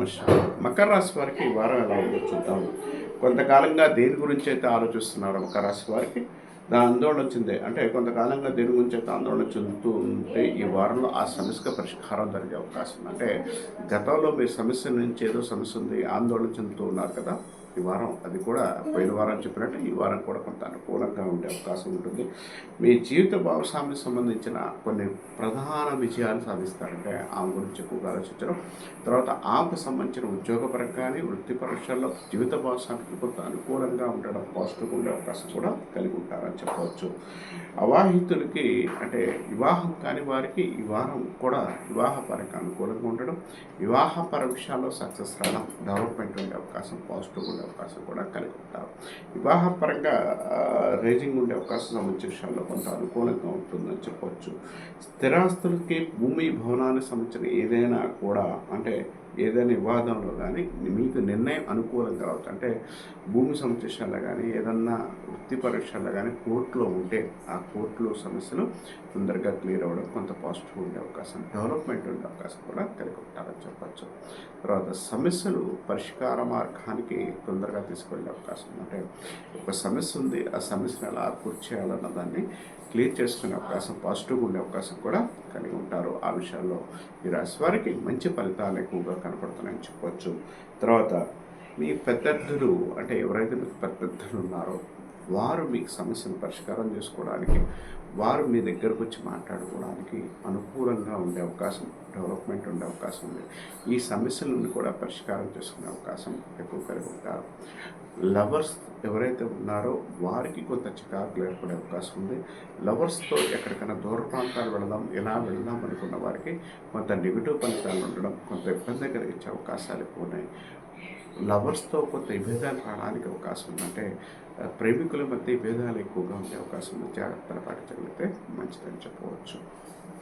నమస్కారం. మకర రాశి వారికి ఈ వారం ఎలా ఉందో చూద్దాం. కొంతకాలంగా దేని గురించి అయితే ఆలోచిస్తున్నారు మకర రాశి వారికి దాని ఆందోళన వచ్చింది అంటే కొంతకాలంగా దేని గురించి అయితే ఆందోళన చెందుతూ ఉంటే ఈ వారంలో ఆ సమస్యకు పరిష్కారం జరిగే అవకాశం అంటే గతంలో మీ సమస్య నుంచి ఏదో సమస్య ఉంది ఆందోళన చెందుతూ ఉన్నారు కదా. ఈ వారం అది కూడా పోయిన వారం చెప్పినట్టు ఈ వారం కూడా కొంత అనుకూలంగా ఉండే అవకాశం ఉంటుంది. మీ జీవిత భాగస్వామికి సంబంధించిన కొన్ని ప్రధాన విజయాలు సాధిస్తారంటే ఆమె గురించి ఎక్కువగా ఆలోచించడం తర్వాత ఆమెకు సంబంధించిన ఉద్యోగపరంగా కానీ వృత్తిపర విషయాల్లో జీవిత భాగస్వామికి కొంత అనుకూలంగా ఉండడం పాజిటివ్ ఉండే అవకాశం కూడా కలిగి ఉంటారని చెప్పవచ్చు. అవాహితులకి అంటే వివాహం కాని వారికి ఈ వారం కూడా వివాహపరంగా అనుకూలంగా ఉండడం వివాహపర విషయాల్లో సక్సెస్ రావడం డెవలప్మెంట్ ఉండే అవకాశం పాజిటివ్ ఉండే అవకాశం కూడా కలిగి ఉంటారు వివాహపరంగా రేజింగ్ ఉండే అవకాశం సంబంధించిన విషయాల్లో కొంత అనుకూలంగా ఉంటుందని చెప్పవచ్చు స్థిరాస్తులకి భూమి భవనానికి సంబంధించిన ఏదైనా కూడా అంటే ఏదైనా వివాదంలో కానీ మీకు నిర్ణయం అనుకూలం కావచ్చు. అంటే భూమి సమస్యల్లో కానీ ఏదన్నా వృత్తిపర విషయాల్లో కానీ కోర్టులో ఉంటే ఆ కోర్టులో సమస్యలు తొందరగా క్లియర్ అవ్వడం కొంత పాజిటివ్ ఉండే అవకాశం డెవలప్మెంట్ ఉండే అవకాశం కూడా కలిగి ఉంటారని చెప్పచ్చు. తర్వాత సమస్యలు పరిష్కార మార్గానికి తొందరగా తీసుకెళ్ళే అవకాశం అంటే ఒక సమస్య ఉంది ఆ సమస్యను ఎలా పూర్తి చేయాలన్న దాన్ని క్లియర్ చేసుకునే అవకాశం పాజిటివ్గా ఉండే అవకాశం కూడా కలిగి ఉంటారు ఆ విషయాల్లో ఈ రాశి వారికి మంచి ఫలితాలు ఎక్కువగా కనపడుతున్నాయని చెప్పవచ్చు తర్వాత మీ పెద్దలు అంటే ఎవరైతే మీకు పెద్దలు ఉన్నారో వారు మీకు సమస్యను పరిష్కారం చేసుకోవడానికి వారు మీ దగ్గరకు వచ్చి మాట్లాడుకోవడానికి అనుకూలంగా ఉండే అవకాశం డెవలప్మెంట్ ఉండే అవకాశం ఉంది. ఈ సమస్యలను కూడా పరిష్కారం చేసుకునే అవకాశం ఎక్కువ కలిగి ఉంటారు. లవర్స్ ఎవరైతే ఉన్నారో వారికి కొంత చికాకులు ఏర్పడే అవకాశం ఉంది. లవర్స్తో ఎక్కడికైనా దూర ప్రాంతాలు వెళదాం ఎలా వెళదాం అనుకున్న వారికి కొంత నెగిటివ్ ఫలితాలు ఉండడం కొంత ఇబ్బంది కలిగించే అవకాశాలు ఎక్కువ ఉన్నాయి. లవర్స్తో కొంత విభేదాలు రావడానికి అవకాశం ఉందంటే ప్రేమికుల మధ్య విభేదాలు ఎక్కువగా ఉండే అవకాశం ఉంది. జాగ్రత్తలు పాటించగలిగితే మంచిదని చెప్పవచ్చు.